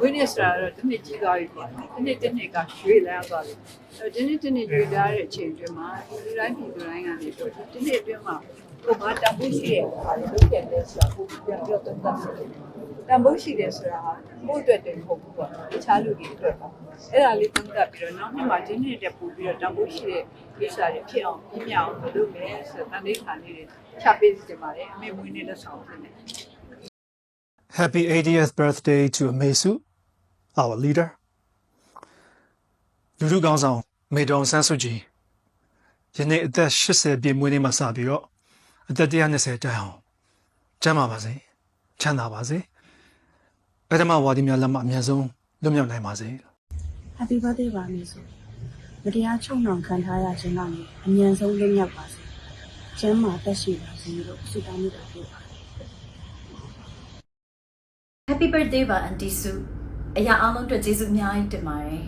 ဝင်းနေဆိုတာတော့တစ်နှစ်ကြီးသွားပြီပေါ့တစ်နှစ်တစ်နှစ်ကရွှေ့လန်းသွားပြီအဲ့ဒီနေ့တစ်နှစ်ရွှေ့လာတဲ့အချိန်တွင်းမှာဒီတိုင်းပြည်တိုင်းကနေတော့ဒီနေ့အတွင်းမှာကိုမတန်ဖို့ရှိရဲ့ဟာလေလုပ်ခဲ့တဲ့ဆိုတာကိုပြန်ပြောတော့တတ်တယ်တန်ဖို့ရှိတယ်ဆိုတာဟာကိုယ့်အတွက်တည်းမဟုတ်ဘူးပေါ့တခြားလူတွေအတွက်ပါအဲ့ဒါလေးသုံးသပ်ပြီးတော့နောက်နှစ်မှာဒီနေ့တက်ပို့ပြီးတော့တန်ဖို့ရှိတဲ့ကိစ္စတွေဖြစ်အောင်ပြင်းအောင်လုပ်မယ်ဆိုတော့တန်လေးခါလေးတွေချပေးစီတယ်ပါတယ်အမေမွေးနေ့လက်ဆောင်ဖြစ်နေ Happy 80th birthday to Amesu, our leader. လူလူကောင်းဆောင်မေတော်ဆန်းစုကြည်ယနေ့အသက်80ပြည့်မွေးနေ့မှာစပြီးတော့အသက်120တိုင်အောင်ကျမ်းပါပါစေချမ်းသာပါစေပထမဝါဒီများလက်မှအမြတ်ဆုံးလွတ်မြောက်နိုင်ပါစေ Happy birthday ပါမေဆိုမတရားချုံနှောင်ခံထားရခြင်းကနေအမြန်ဆုံးလွတ်မြောက်ပါစေကျမ်းမာသက်ရှိပါစေလို့ဆုတောင်းမြတ်တာပို့ပါ Happy birthday ပါအန်တီစုအရာအားလုံးအတွက်ကျေးဇူးအများကြီးတင်ပါတယ်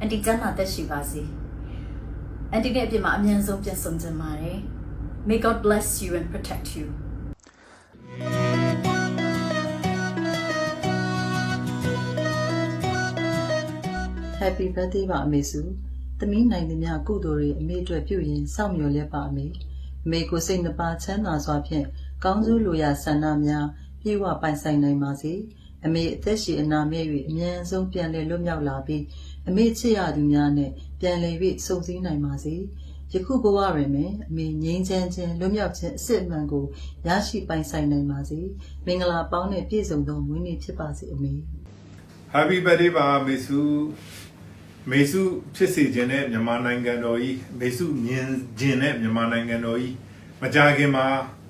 အန်တီကျမ်းမာသက်ရှိပါစေအန်တီနဲ့အပြင်မှာအမြန်ဆုံးပြန်ဆုံကြပါရယ် May God bless you and protect you Happy birthday ပါအမေစုသမီးနိုင်သည်များကုသိုလ်တွေအမေအတွက်ပြုရင်စောင့်မျှော်လျက်ပါအမေအမေကိုစိတ်နှပါချမ်းသာစွာဖြင့်ကောင်းကျိုးလိုရာဆန္ဒများပြေဝပိုင်ဆိုင်နိုင်ပါစေ အမေအသက်ရှည်အနာမဲ့၍အမြန်ဆုံးပြန်လည်လွတ်မြောက်လာပြီးအမေချစ်ရသူများနဲ့ပြန်လည်၍စုံစည်းနိုင်ပါစေယခုဘဝတွင်ပင်အမေငြိမ်းချမ်းခြင်းလွတ်မြောက်ခြင်းအစစ်အမှန်ကိုရရှိပိုင်ဆိုင်နိုင်ပါစေမင်္ဂလာပေါင်းနဲ့ပြည့်စုံသောမွေးနေ့ဖြစ်ပါစေအမေ Happy birthday ပါမေစုမေစုဖြစ်စေခြင်းနဲ့မြန်မာနိုင်ငံတော်ကြီးမေစုမြင်ခြင်းနဲ့မြန်မာနိုင်ငံတော်ကြီးမကြခင်မှာ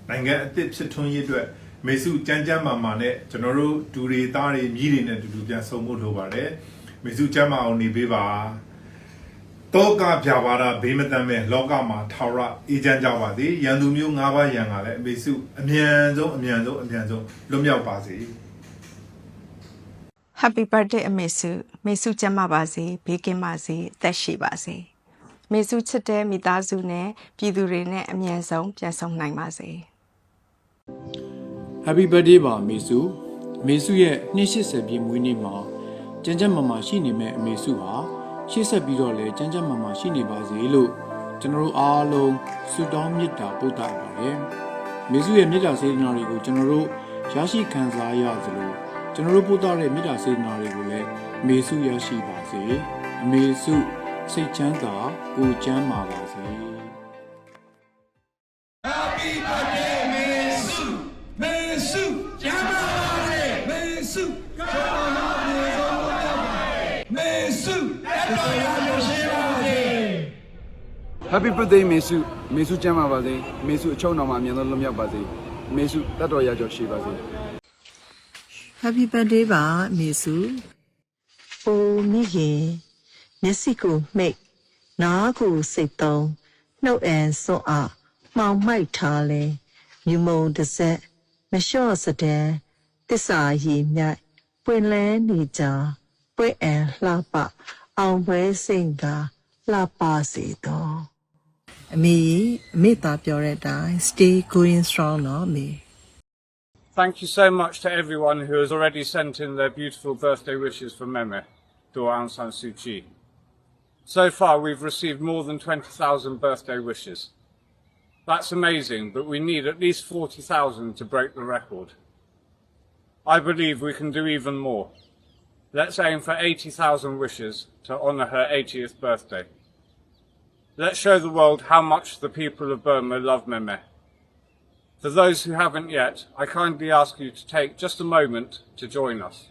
နိုင်ငံအသစ်ဖြစ်ထွန်းရေးအတွက် မေစုကြမ်းကြမ်းမာမာနဲ့ကျွန်တော်တို့ဒူတွေသားတွေမြည်တွေနဲ့အတူတူပြန်ဆုံဖို့လိုပါတယ်မေစုကြမ်းမာအောင်နေပေးပါတောကပြပါတာဘေးမတမ်းမဲ့လောကမှာထာဝရအေးချမ်းကြပါစေရန်သူမျိုး၅ပါးရန်ကလည်းမေစုအမြန်ဆုံးအမြန်ဆုံးအမြန်ဆုံးလွတ်မြောက်ပါစေ Happy birthday အမေစုမေစုကျမ်းမာပါစေဘေးကင်းပါစေအသက်ရှိပါစေမေစုချစ်တဲ့မိသားစုနဲ့ပြည်သူတွေနဲ့အမြန်ဆုံးပြန်ဆုံနိုင်ပါစေ Happy birthday ပါအမေစုအမေစုရဲ့280ပြည့်မွေးနေ့မှာကြမ်းကြမ်းမာမာရှိနေမဲ့အမေစုဟာရှေ့ဆက်ပြီးတော့လည်းကြမ်းကြမ်းမာမာရှိနေပါစေလို့ကျွန်တော်တို့အားလုံးဆုတောင်းမေတ္တာပို့တာပါတယ်အမေစုရဲ့မေတ္တာစေတနာတွေကိုကျွန်တော်တို့ရရှိခံစားရသလိုကျွန်တော်တို့ပို့တာတဲ့မေတ္တာစေတနာတွေကိုလည်းအမေစုရရှိပါစေအမေစုစိတ်ချမ်းသာကိုယ်ချမ်းသာပါစေ Happy birthday မေစုမေစုကျမ်းပါပါစေမေစုအချုံတော်မှာအမြင်ဆုံးလွတ်မြောက်ပါစေမေစုတတ်တော်ရကြောရှိပါစေ Happy birthday ပါမေစု။အိုမိခင်မျက်စိကိုမှိတ်နားကိုစိတ်သုံးနှုတ်အန်စွန့်အားမှောင်မိုက်ထားလဲမြူမုံတစ်ဆက်မလျှော့စတဲ့ တစ္ဆာရည်မြတ်ပွင့်လဲနေကြပွဲအန်လှပအောင်ပွဲစိန်ကလှပစေတော့အမေအမေသားပြောတဲ့အတိုင်း stay going strong နော်အမေ Thank you so much to everyone who has already sent in their beautiful birthday wishes for Meme, to Aung San Suu Kyi. So far, we've received more than 20,000 birthday wishes. That's amazing, but we need at least 40,000 to break the record. I believe we can do even more. Let's aim for 80,000 wishes to honour her 80th birthday. Let's show the world how much the people of Burma love Meme. For those who haven't yet, I kindly ask you to take just a moment to join us.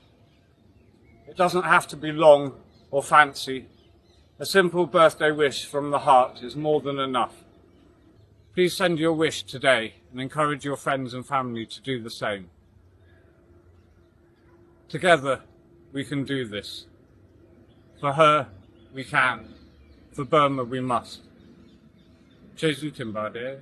It doesn't have to be long or fancy. A simple birthday wish from the heart is more than enough. Please send your wish today and encourage your friends and family to do the same. Together, we can do this. For her, we can. For Burma, we must. Jesu Timbade.